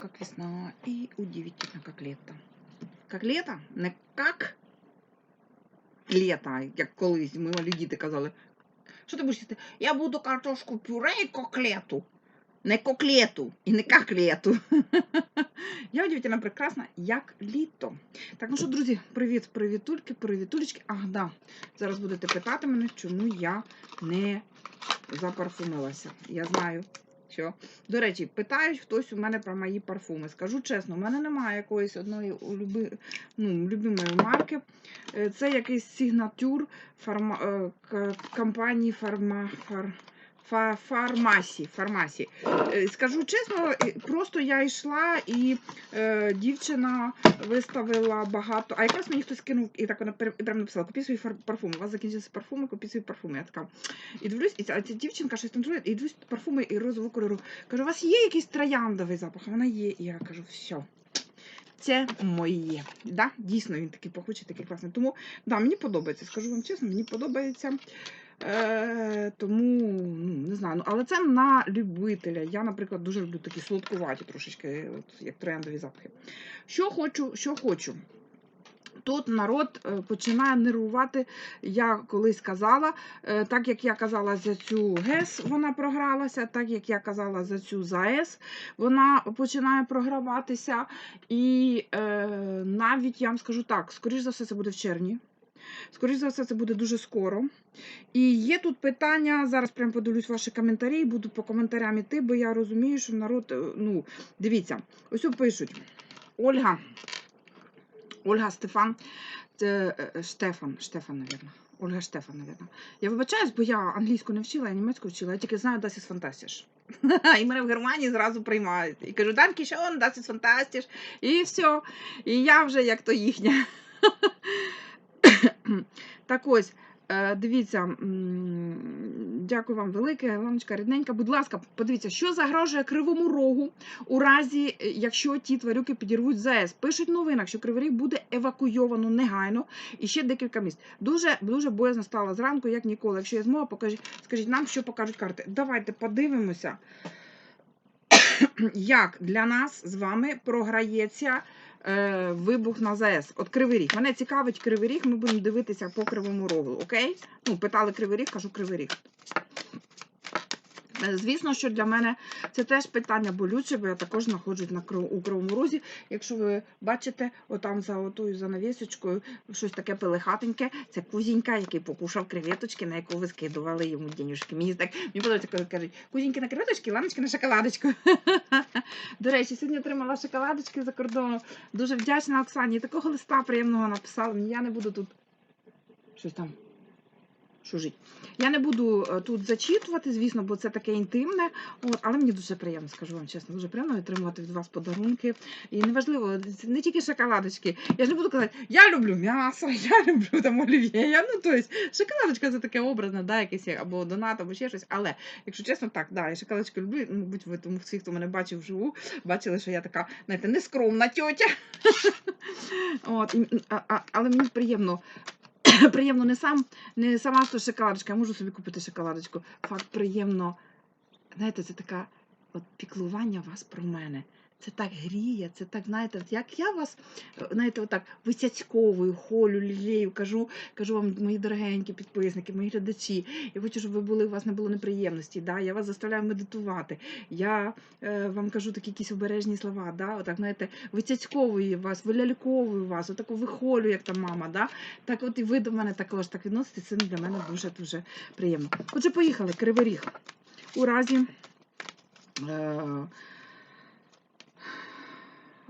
как весна и удивительно, как лето. Как лето? Не как лето, як колись ми діти казали. Що ти будеш їсти? Я буду картошку пюре і коклету. Не коклету і не коклету. Я удивительно прекрасна, як літо. Так, ну що, друзі, привіт, привітульки, привітулечки. Ах, да. Зараз будете питати мене, чому я не запарфумилася. Я знаю, що. До речі, питають хтось у мене про мої парфуми. Скажу чесно, у мене немає якоїсь одної улюби... ну, любимої марки. Е, Це якийсь сигнатюр фарма... е, компанії фарма... фар... фа- фармасі. фармасі. Е, Скажу чесно, просто я йшла і е, дівчина виставила багато. А якраз мені хтось кинув і так вона прямо написала: купіть свої парфуми. У вас закінчилися парфуми, купіть свої парфуми. Я така. І дивлюсь, і ця, ця дівчинка щось танцює, і дивлюсь парфуми і розового кольору. Кажу, у вас є якийсь трояндовий запах? Вона є. І я кажу, все. Це моє. Да? Дійсно, він такий пахучий, такий класний. Тому да, мені подобається, скажу вам чесно, мені подобається. Е, тому ну, не знаю. Ну, але це на любителя. Я, наприклад, дуже люблю такі солодкуваті трошечки, от, як трендові запахи. Що хочу, що хочу. Тут народ е, починає нервувати, я колись казала, е, так як я казала за цю ГЕС, вона програлася, так як я казала за цю ЗАЕС, вона починає програватися. І е, навіть я вам скажу так, скоріш за все, це буде в червні. Скоріш за все, це буде дуже скоро. І є тут питання. Зараз прям подивлюсь ваші коментарі, і буду по коментарям іти, бо я розумію, що народ, е, ну, дивіться, ось пишуть. Ольга. Ольга Стефан. Це е, Штефан, Штефан, навірно. Ольга Штефан, навірно. Я вибачаюсь, бо я англійську не вчила, я німецьку вчила, я тільки знаю Das ist fantastisch. І мене в Германії зразу приймають. І кажу, Данки schon, Das ist fantastisch. І все. І я вже як то їхня. Так ось, е, дивіться, дякую вам велике, Ламочка рідненька. Будь ласка, подивіться, що загрожує кривому рогу у разі, е, якщо ті тварюки підірвуть ЗАЕС. Пишуть в новинах, що Кривий Ріг буде евакуйовано негайно і ще декілька місць. Дуже дуже боязно стало зранку, як ніколи. Якщо є змога, покажіть, скажіть нам, що покажуть карти. Давайте подивимося, як для нас з вами програється е, вибух на ЗАЕС. От Кривий Ріг. Мене цікавить Кривий Ріг, ми будемо дивитися по Кривому Рогу, окей? Ну, питали Кривий Ріг, кажу Кривий Ріг. Е, Звісно, що для мене це теж питання болюче, бо я також знаходжусь на Крив- у Кривому Розі. Якщо ви бачите, отам за отою занавісочкою щось таке пилихатеньке, це кузінька, який покушав креветочки, на яку ви скидували йому денюжки. Мені так мені подобається, коли кажуть, кузіньки на креветочки, ланочки на шоколадочку. До речі, сьогодні отримала шоколадочки за кордону. Дуже вдячна Оксані. Такого листа приємного написала. Я не буду тут щось там шужить. Я не буду е, тут зачитувати, звісно, бо це таке інтимне. Але мені дуже приємно, скажу вам чесно, дуже приємно отримувати від вас подарунки. І неважливо, не тільки шоколадочки. Я ж не буду казати, я люблю м'ясо, я люблю там олів'є. Ну, тобто, шоколадочка це таке образне, да, якесь або донат, або ще щось. Але, якщо чесно, так, да, я шоколадочку люблю. Ну, Мабуть, ви тому всі, хто мене бачив вживу, бачили, що я така, знаєте, нескромна тьотя. От, але мені приємно. Приємно не сам, не сама що шоколадочка, я можу собі купити шоколадочку. Факт приємно. Знаєте, це така от піклування вас про мене. Це так гріє, це так, знаєте, як я вас, е, знаєте, отак висяцьковую, холю, лілею, кажу, кажу вам, мої дорогенькі підписники, мої глядачі. Я хочу, щоб ви були, у вас не було неприємності. Да? Я вас заставляю медитувати. Я е, вам кажу такі якісь обережні слова. Да? Отак, знаєте, вицяцьковую вас, виляльковую вас, отаку вихолю, як там мама. Да? Так от і ви до мене також так відноситесь, це для мене дуже-дуже приємно. Отже, поїхали, Кривий Ріг. У разі е,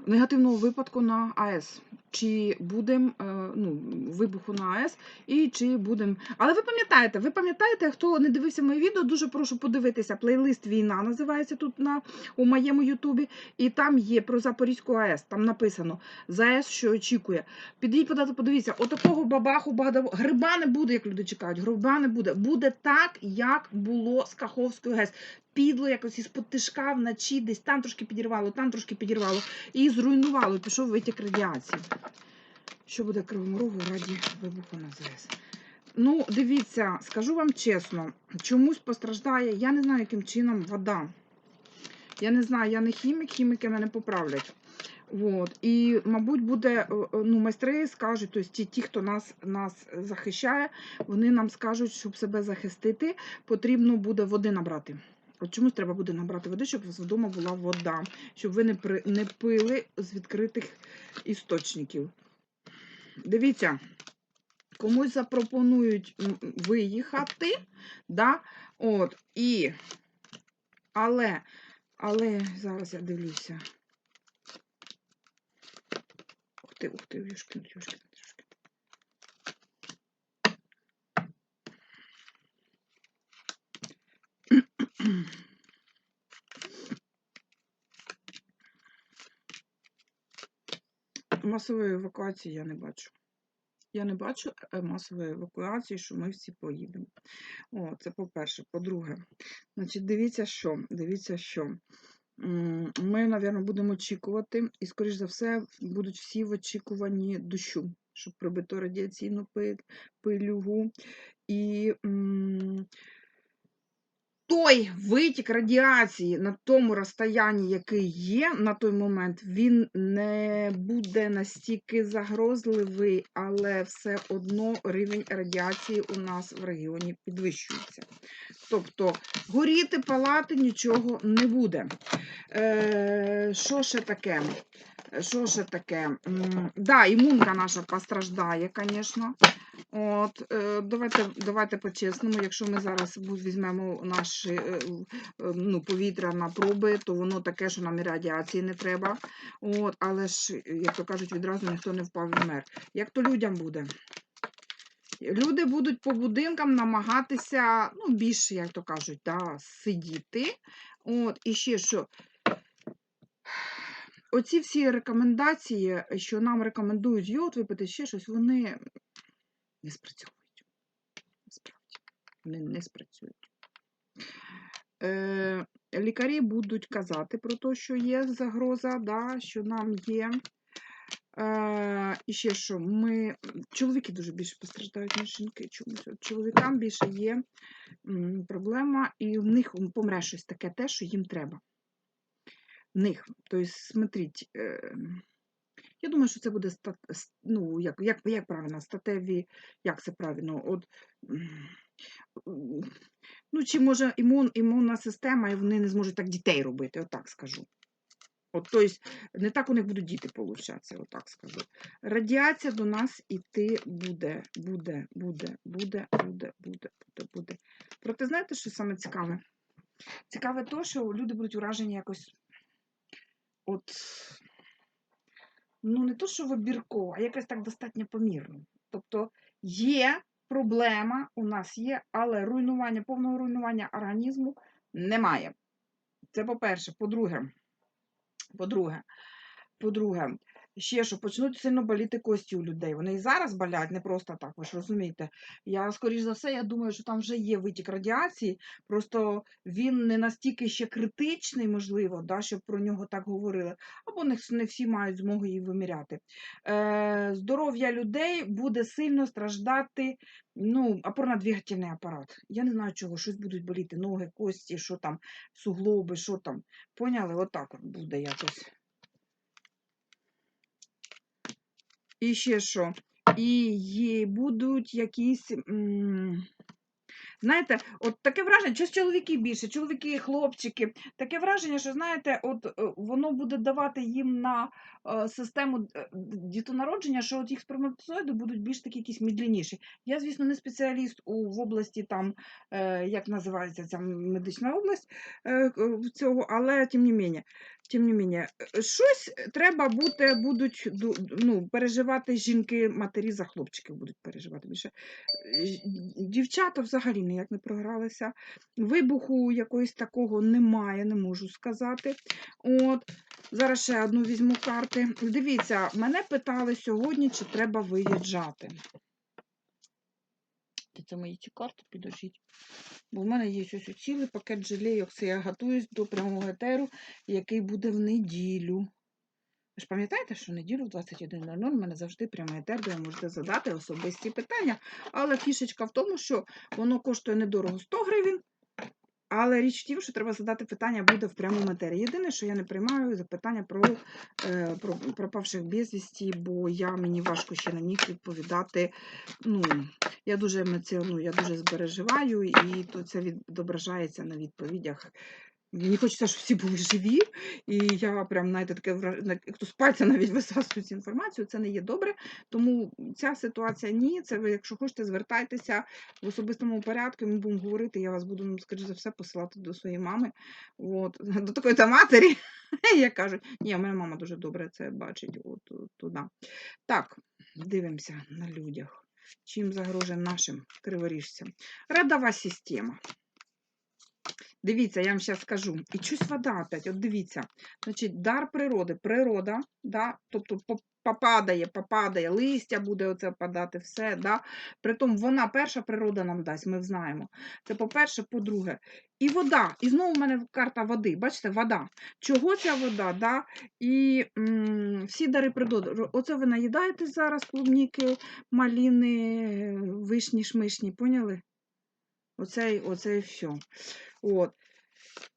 негативного випадку на АЕС. Чи будемо ну, вибуху на АЕС, і чи будемо. Але ви пам'ятаєте, ви пам'ятаєте, хто не дивився моє відео, дуже прошу подивитися. Плейлист Війна називається тут на, у моєму Ютубі. І там є про Запорізьку АЕС. Там написано ЗАЕС, що очікує. Підійдіть, подати, подивіться, отакого бабаху багато гриба не буде, як люди чекають. Гриба не буде. Буде так, як було з Каховською ГЕС. Підло якось із-под тишка вночі, десь там трошки підірвало, там трошки підірвало і зруйнувало. Пішов витік радіації. Що буде Кривому раді вибуху на ЗАЕС? Ну, дивіться, скажу вам чесно, чомусь постраждає, я не знаю, яким чином вода. Я не знаю, я не хімік, хіміки мене поправлять. От. І, мабуть, буде, е, е, ну, майстри скажуть, тобто ті, ті, хто нас, нас захищає, вони нам скажуть, щоб себе захистити, потрібно буде води набрати. Чомусь треба буде набрати води, щоб у вас вдома була вода, щоб ви не, при, не пили з відкритих істочників. Дивіться, комусь запропонують виїхати, да? От, і, але, але, зараз я дивлюся. Ух ти, ух ти, юшкін, юшкін, юшкін. Масової евакуації я не бачу. Я не бачу е, масової евакуації, що ми всі поїдемо. О, це по-перше. По-друге, значить, дивіться, що. Дивіться, що. Ми, мабуть, будемо очікувати, і, скоріш за все, будуть всі в очікуванні дощу, щоб прибити радіаційну пилюгу. І м, той витік радіації на тому розстоянні, який є на той момент, він не буде настільки загрозливий, але все одно рівень радіації у нас в регіоні підвищується. Тобто горіти, палати нічого не буде. Е, що ще таке? Що ще таке? Да, імунка наша постраждає, звісно. От, е, давайте, давайте по-чесному, якщо ми зараз візьмемо е, ну, повітря на проби, то воно таке, що нам і радіації не треба. От, але ж, як то кажуть, відразу ніхто не впав і вмер. Як то людям буде? Люди будуть по будинкам намагатися, ну, більше, як то кажуть, да, сидіти. От, і ще що. Оці всі рекомендації, що нам рекомендують йод випити, ще щось, вони не спрацьовують. Насправді, вони не спрацюють. Е, лікарі будуть казати про те, що є загроза, да, що нам є. Е, і ще що, ми, чоловіки дуже більше постраждають, ніж жінки чомусь. От Чоловікам більше є проблема, і в них помре щось таке те, що їм треба. В них. Тобто, смотріть, е, я думаю, що це буде ста- с- ну, як, як, як правильно, статеві, як це правильно? От, ну, чи може імун, імунна система, і вони не зможуть так дітей робити, отак скажу. От, тобто, не так у них будуть діти получатися, отак скажу. Радіація до нас іти буде, буде, буде, буде, буде, буде, буде, буде. Проте, знаєте, що саме цікаве? Цікаве то, що люди будуть вражені якось от, ну, не то, що вибірково, а якось так достатньо помірно. Тобто є проблема, у нас є, але руйнування, повного руйнування організму немає. Це по-перше. По-друге, по-друге, по-друге, ще що почнуть сильно боліти кості у людей. Вони і зараз болять, не просто так, ви ж розумієте. Я, скоріш за все, я думаю, що там вже є витік радіації, просто він не настільки ще критичний, можливо, да, щоб про нього так говорили, або не, не всі мають змогу її виміряти. Е, здоров'я людей буде сильно страждати ну, опорно-двигательний апарат. Я не знаю чого, щось будуть боліти, ноги, кості, що там, суглоби, що там. Поняли? Отак от буде якось. І ще що? І будуть якісь. Знаєте, от таке враження, щось чоловіки більше, чоловіки, хлопчики. Таке враження, що знаєте, от е, воно буде давати їм на е, систему е, дітонародження, що от їх сперматозоїди будуть більш такі якісь медленніші. Я, звісно, не спеціаліст у в області там, як називається ця медична область цього, але тим не менше, тим не менше, е, щось треба бути, будуть ну, переживати жінки, матері за хлопчиків будуть переживати більше. Е, Дівчата взагалі ніяк не програлися. Вибуху якогось такого немає, не можу сказати. От. Зараз ще одну візьму карти. Дивіться, мене питали сьогодні, чи треба виїжджати. Де Це мої ці карти, підожіть. Бо в мене є ось цілий пакет жалейок. Це я готуюсь до прямого етеру, який буде в неділю. Ви ж пам'ятаєте, що в неділю в 21.00 в мене завжди прямий етер, де ви можете задати особисті питання. Але фішечка в тому, що воно коштує недорого 100 гривень, Але річ в тім, що треба задати питання буде в прямому матері. Єдине, що я не приймаю запитання про, е, про пропавших безвісті, бо я мені важко ще на них відповідати. Ну, я дуже емоціоную, я дуже збереживаю, і то це відображається на відповідях. Мені хочеться, щоб всі були живі, і я прям знаєте, таке вра- на- як то з пальця навіть висасую цю інформацію. Це не є добре. Тому ця ситуація ні. Це ви, якщо хочете, звертайтеся в особистому порядку. Ми будемо говорити. Я вас буду, ну, скоріш за все, посилати до своєї мами. От до такої та матері. Як кажуть, ні, моя мама дуже добре це бачить. От от туди. Так, дивимося на людях. Чим загрожує нашим криворіжцям? Родова система. Дивіться, я вам зараз скажу. І щось вода опять, от дивіться. Значить, дар природи, природа, да, тобто попадає, попадає, листя буде оце падати, все. Да. Притом вона перша природа нам дасть, ми знаємо. Це по-перше, по-друге. І вода. І знову в мене карта води. Бачите, вода. Чого ця вода? Да? І м, всі дари природи. Оце ви наїдаєте зараз клубніки, маліни, вишні, шмишні, поняли? Оце, оце і все. От.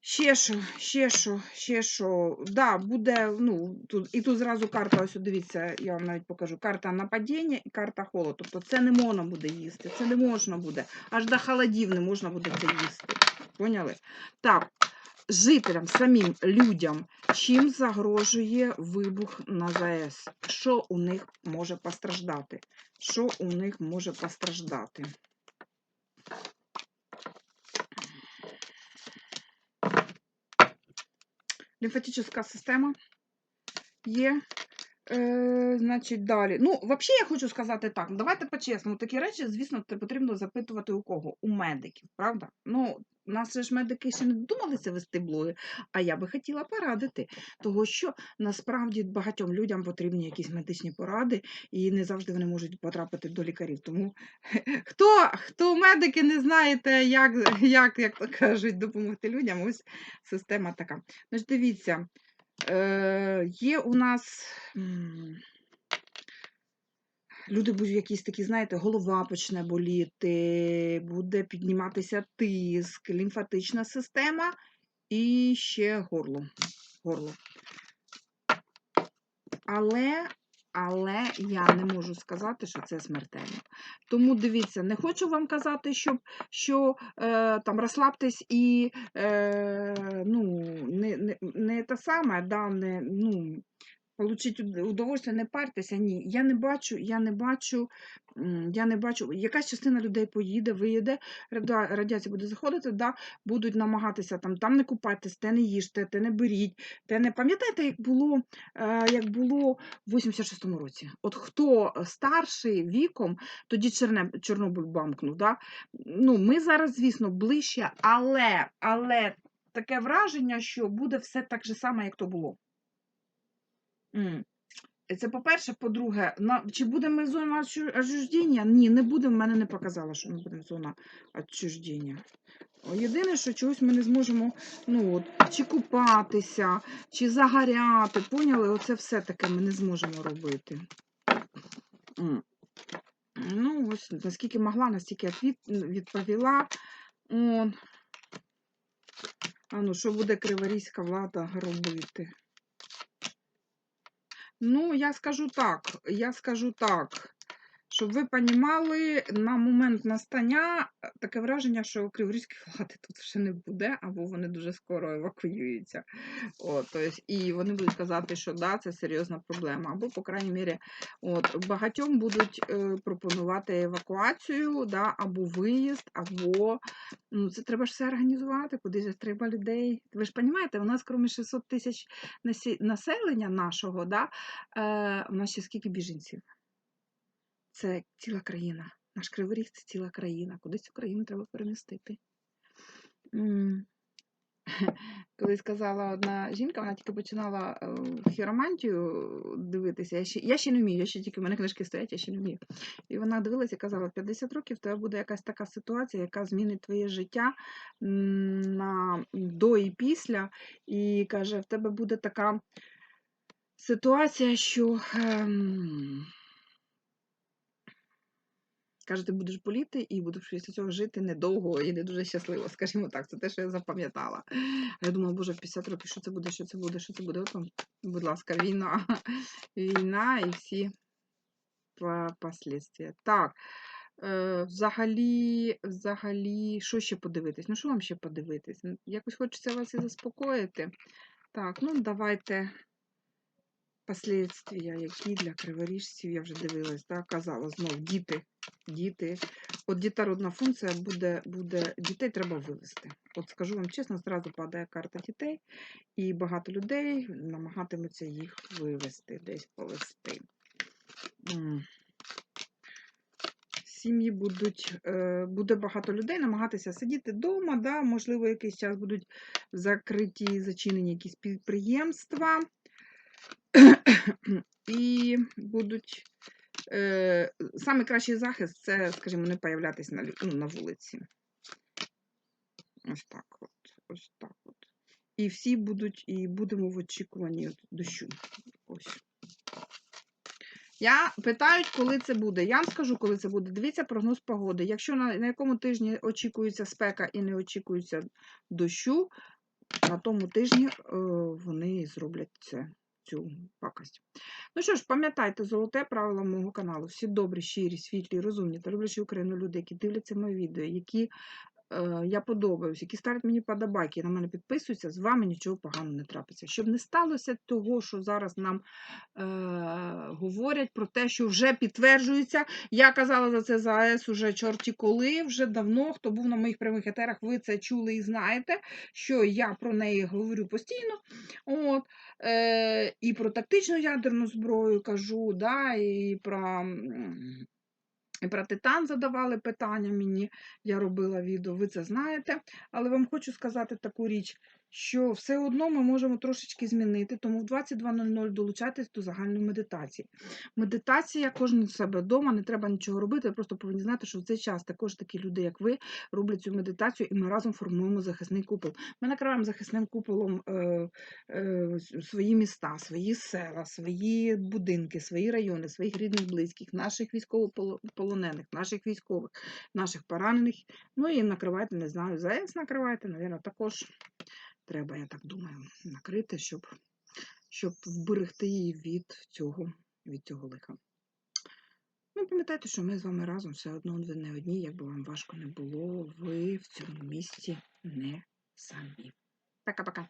Ще що, ще що, ще що. Да, буде, ну, тут, і тут зразу карта, ось дивіться, я вам навіть покажу. Карта нападіння і карта холод. Тобто це не можна буде їсти, це не можна буде. Аж до холодів не можна буде це їсти. Поняли? Так, жителям, самим людям, чим загрожує вибух на ЗАЕС? Що у них може постраждати? Що у них може постраждати? Лімфатична система є. Е, значить, далі. Ну, взагалі, я хочу сказати так. Давайте по-чесному. Такі речі, звісно, потрібно запитувати у кого? У медиків, правда? Ну, у нас ж медики ще не додумалися вести блоги, а я би хотіла порадити, того що насправді багатьом людям потрібні якісь медичні поради, і не завжди вони можуть потрапити до лікарів. Тому хто, хто медики не знаєте, як, як, як то кажуть, допомогти людям, ось система така. Значить, дивіться, е, є у нас. Люди будуть якісь такі, знаєте, голова почне боліти, буде підніматися тиск, лімфатична система і ще горло. горло. Але, але я не можу сказати, що це смертельно. Тому дивіться, не хочу вам казати, щоб, що е, там розслабтесь і е, ну, не, не, не те саме, да, не, ну, Получить удовольствие, не партеся. Ні, я не бачу, я не бачу, я не бачу. Якась частина людей поїде, виїде, радіація буде заходити, да, будуть намагатися там, там не купайтесь, те не їжте, те не беріть, те не пам'ятаєте, як було, е, як було в 86-му році. От хто старший віком, тоді Черне- Чорнобиль бамкнув. Да? Ну, ми зараз, звісно, ближче, але, але таке враження, що буде все так же само, як то було. Це по-перше, по-друге, чи будемо зона отчу- отчуждення? Ні, не будемо, мене не показало, що ми будемо зона відчуждення. Єдине, що чогось ми не зможемо ну, от, чи купатися, чи загоряти. Поняли? Оце все таке ми не зможемо робити. Ну, ось наскільки могла, настільки відповіла. О. А ну, що буде криворізька влада робити? Ну, я скажу так, я скажу так, щоб ви понімали, на момент настання е, таке враження, що криворізької влади тут вже не буде, або вони дуже скоро евакуюються. От, то есть, і вони будуть казати, що да, це серйозна проблема. Або, по крайній мірі, от, багатьом будуть е, пропонувати евакуацію, да, або виїзд, або ну, це треба ж все організувати, куди ж треба людей. Ви ж розумієте, у нас, крім 600 тисяч населення нашого, да, е, у нас ще скільки біженців? Це ціла країна. Наш Кривий Ріг це ціла країна. Куди цю країну треба перемістити? Коли сказала одна жінка, вона тільки починала е, хіромантію дивитися. Я ще, я ще не вмію, я ще тільки в мене книжки стоять, я ще не вмію. І вона дивилася і казала: 50 років в тебе буде якась така ситуація, яка змінить твоє життя на до і після. І каже, в тебе буде така ситуація, що. ем, Каже, ти будеш боліти і будеш після цього жити недовго і не дуже щасливо, скажімо так. Це те, що я запам'ятала. А я думала, боже, 50 років, що це буде, що це буде, що це буде. От вам, будь ласка, війна. Війна і всі по- последствия. Так. Е, взагалі, взагалі, що ще подивитись? Ну, що вам ще подивитись? Якось хочеться вас і заспокоїти. Так, ну давайте последствия, які для криворіжців, я вже дивилась, так, казала знов, діти, діти. От дітородна функція буде, буде, дітей треба вивести. От скажу вам чесно, зразу падає карта дітей, і багато людей намагатимуться їх вивести, десь повести. Сім'ї будуть, е, буде багато людей намагатися сидіти вдома, да, можливо, якийсь час будуть закриті, зачинені якісь підприємства. І будуть е, саме кращий захист це, скажімо, не появлятись на, ну, на вулиці. Ось так от. Ось так от. І всі будуть, і будемо в очікуванні от дощу. Ось. Я питають, коли це буде. Я вам скажу, коли це буде. Дивіться прогноз погоди. Якщо на, на якому тижні очікується спека і не очікується дощу, на тому тижні е, вони зроблять це, цю пакость. Ну що ж, пам'ятайте золоте правило мого каналу. Всі добрі, щирі, світлі, розумні та люблячі Україну люди, які дивляться мої відео, які я подобаюсь, які ставлять мені подобайки, на мене підписуються, з вами нічого поганого не трапиться. Щоб не сталося того, що зараз нам е, говорять про те, що вже підтверджується. Я казала за це за АЕС уже чорті коли, вже давно. Хто був на моїх прямих етерах, ви це чули і знаєте, що я про неї говорю постійно. От, е, і про тактичну ядерну зброю кажу, да, і про. Про титан задавали питання мені, я робила відео, ви це знаєте. Але вам хочу сказати таку річ, що все одно ми можемо трошечки змінити, тому в 22.00 долучайтесь до загальної медитації. Медитація кожен в себе вдома, не треба нічого робити, просто повинні знати, що в цей час також такі люди, як ви, роблять цю медитацію, і ми разом формуємо захисний купол. Ми накриваємо захисним куполом е, е, свої міста, свої села, свої будинки, свої райони, своїх рідних, близьких, наших військовополонених, наших військових, наших поранених. Ну і накривайте, не знаю, ЗАЕС накривайте, навірно, також треба, я так думаю, накрити, щоб, щоб вберегти її від цього, від цього лиха. Ну, пам'ятайте, що ми з вами разом все одно ви не одні, як би вам важко не було, ви в цьому місці не самі. Пока-пока.